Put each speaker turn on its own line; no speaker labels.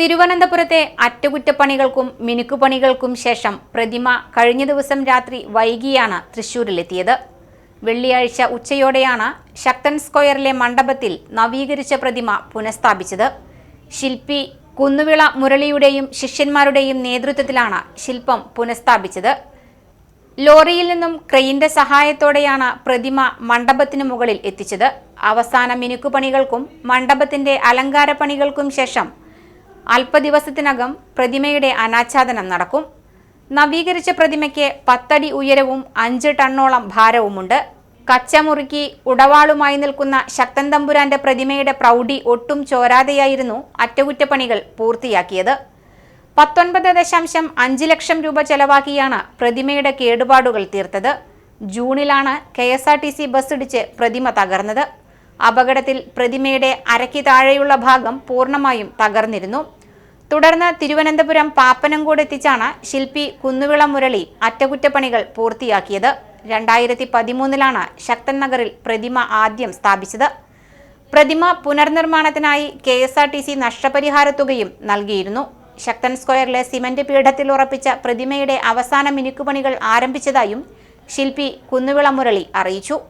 തിരുവനന്തപുരത്തെ അറ്റകുറ്റപ്പണികൾക്കും മിനുക്കുപണികൾക്കും ശേഷം പ്രതിമ കഴിഞ്ഞ ദിവസം രാത്രി വൈകിയാണ് തൃശൂരിലെത്തിയത്. വെള്ളിയാഴ്ച ഉച്ചയോടെയാണ് ശക്തൻ സ്ക്വയറിലെ മണ്ഡപത്തിൽ നവീകരിച്ച പ്രതിമ പുനഃസ്ഥാപിച്ചത്. ശില്പി കുന്നുവിള മുരളിയുടെയും ശിഷ്യന്മാരുടെയും നേതൃത്വത്തിലാണ് ശില്പം പുനഃസ്ഥാപിച്ചത്. ലോറിയിൽ നിന്നും ക്രെയിന്റെ സഹായത്തോടെയാണ് പ്രതിമ മണ്ഡപത്തിനു മുകളിൽ എത്തിച്ചത്. അവസാന മിനുക്കുപണികൾക്കും മണ്ഡപത്തിന്റെ അലങ്കാരപ്പണികൾക്കും ശേഷം അല്പദിവസത്തിനകം പ്രതിമയുടെ അനാച്ഛാദനം നടക്കും. നവീകരിച്ച പ്രതിമയ്ക്ക് പത്തടി ഉയരവും അഞ്ച് ടണ്ണോളം ഭാരവുമുണ്ട്. കച്ചമുറുക്കി ഉടവാളുമായി നിൽക്കുന്ന ശക്തൻ തമ്പുരാന്റെ പ്രതിമയുടെ പ്രൗഢി ഒട്ടും ചോരാതെയായിരുന്നു അറ്റകുറ്റപ്പണികൾ പൂർത്തിയാക്കിയത്. പത്തൊൻപത് ദശാംശം അഞ്ച് ലക്ഷം രൂപ ചെലവാക്കിയാണ് പ്രതിമയുടെ കേടുപാടുകൾ തീർത്തത്. ജൂണിലാണ് K S R T C bus ഇടിച്ച് പ്രതിമ തകർന്നത്. അപകടത്തിൽ പ്രതിമയുടെ അരയ്ക്ക് താഴെയുള്ള ഭാഗം പൂർണമായും തകർന്നിരുന്നു. തുടർന്ന് തിരുവനന്തപുരം പാപ്പനംകോട് എത്തിച്ചാണ് ശില്പി കുന്നുവിള മുരളി അറ്റകുറ്റപ്പണികൾ പൂർത്തിയാക്കിയത്. രണ്ടായിരത്തി പതിമൂന്നിലാണ് ശക്തൻ നഗറിൽ പ്രതിമ ആദ്യം സ്ഥാപിച്ചത്. പ്രതിമ പുനർനിർമ്മാണത്തിനായി K S R T C നഷ്ടപരിഹാര തുകയും നൽകിയിരുന്നു. ശക്തൻ സ്ക്വയറിലെ സിമന്റ് പീഠത്തിൽ ഉറപ്പിച്ച പ്രതിമയുടെ അവസാന മിനുക്കുപണികൾ ആരംഭിച്ചതായും ശില്പി കുന്നുവിള മുരളി അറിയിച്ചു.